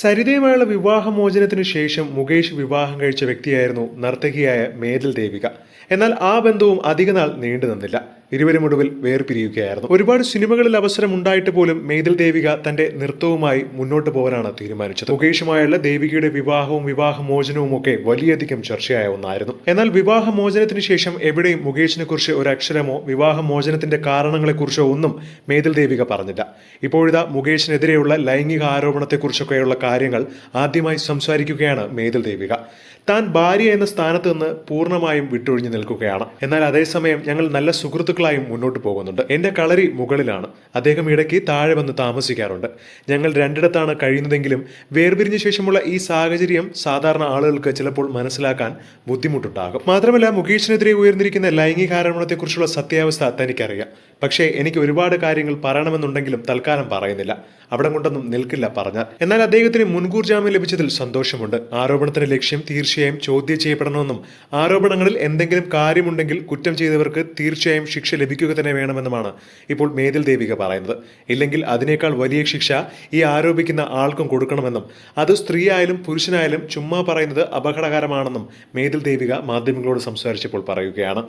സരിതയുമായുള്ള വിവാഹമോചനത്തിനു ശേഷം മുകേഷ് വിവാഹം കഴിച്ച വ്യക്തിയായിരുന്നു നർത്തകിയായ മേതൽ ദേവിക. എന്നാൽ ആ ബന്ധവും അധികനാൾ നീണ്ടു നിന്നില്ല ഇരുവരും ഒടുവിൽ വേർപിരിയുകയായിരുന്നു. ഒരുപാട് സിനിമകളിൽ അവസരം ഉണ്ടായിട്ട് പോലും മേതൽ ദേവിക തന്റെ നൃത്തവുമായി മുന്നോട്ട് പോകാനാണ് തീരുമാനിച്ചത്. മുകേഷുമായുള്ള ദേവികയുടെ വിവാഹവും വിവാഹമോചനവും ഒക്കെ വലിയധികം ചർച്ചയായ ഒന്നായിരുന്നു. എന്നാൽ വിവാഹമോചനത്തിന് ശേഷം എവിടെയും മുകേഷിനെ കുറിച്ച് ഒരു അക്ഷരമോ വിവാഹമോചനത്തിന്റെ കാരണങ്ങളെക്കുറിച്ചോ ഒന്നും മേതൽ ദേവിക പറഞ്ഞില്ല. ഇപ്പോഴിതാ മുകേഷിനെതിരെയുള്ള ലൈംഗിക ആരോപണത്തെക്കുറിച്ചൊക്കെയുള്ള കാര്യങ്ങൾ ആദ്യമായി സംസാരിക്കുകയാണ് മേതൽ ദേവിക. താൻ ഭാര്യ എന്ന സ്ഥാനത്ത് നിന്ന് പൂർണമായും വിട്ടൊഴിഞ്ഞു നിൽക്കുകയാണ്. എന്നാൽ അതേസമയം ഞങ്ങൾ നല്ല സുഹൃത്തുക്കളായും മുന്നോട്ട് പോകുന്നുണ്ട്. എന്റെ കളരി മുകളിലാണ്. അദ്ദേഹം ഇടയ്ക്ക് താഴെ വന്ന് താമസിക്കാറുണ്ട്. ഞങ്ങൾ രണ്ടിടത്താണ് കഴിയുന്നതെങ്കിലും വേർപിരിഞ്ഞ ശേഷമുള്ള ഈ സാഹചര്യം സാധാരണ ആളുകൾക്ക് ചിലപ്പോൾ മനസ്സിലാക്കാൻ ബുദ്ധിമുട്ടുണ്ടാകും. മാത്രമല്ല മുകേഷിനെതിരെ ഉയർന്നിരിക്കുന്ന ലൈംഗിക ആരോപണത്തെക്കുറിച്ചുള്ള സത്യാവസ്ഥ തനിക്കറിയാം. പക്ഷേ എനിക്ക് ഒരുപാട് കാര്യങ്ങൾ പറയണമെന്നുണ്ടെങ്കിലും തൽക്കാലം പറയുന്നില്ല. അവിടെ കൊണ്ടൊന്നും നിൽക്കില്ല പറഞ്ഞാൽ. എന്നാൽ അദ്ദേഹത്തിന് മുൻകൂർ ജാമ്യം ലഭിച്ചതിൽ സന്തോഷമുണ്ട്. ആരോപണത്തിന്റെ ലക്ഷ്യം തീർച്ചയായും ചോദ്യം ചെയ്യപ്പെടണമെന്നും ആരോപണങ്ങളിൽ എന്തെങ്കിലും കാര്യമുണ്ടെങ്കിൽ കുറ്റം ചെയ്തവർക്ക് തീർച്ചയായും ശിക്ഷ ലഭിക്കുക തന്നെ വേണമെന്നുമാണ് ഇപ്പോൾ മേതിൽ ദേവിക പറയുന്നത്. ഇല്ലെങ്കിൽ അതിനേക്കാൾ വലിയ ശിക്ഷ ഈ ആരോപിക്കുന്ന ആൾക്കും കൊടുക്കണമെന്നും അത് സ്ത്രീയായാലും പുരുഷനായാലും ചുമ്മാ പറയുന്നത് അപകടകരമാണെന്നും മേതിൽ ദേവിക മാധ്യമങ്ങളോട് സംസാരിച്ചപ്പോൾ പറയുകയാണ്.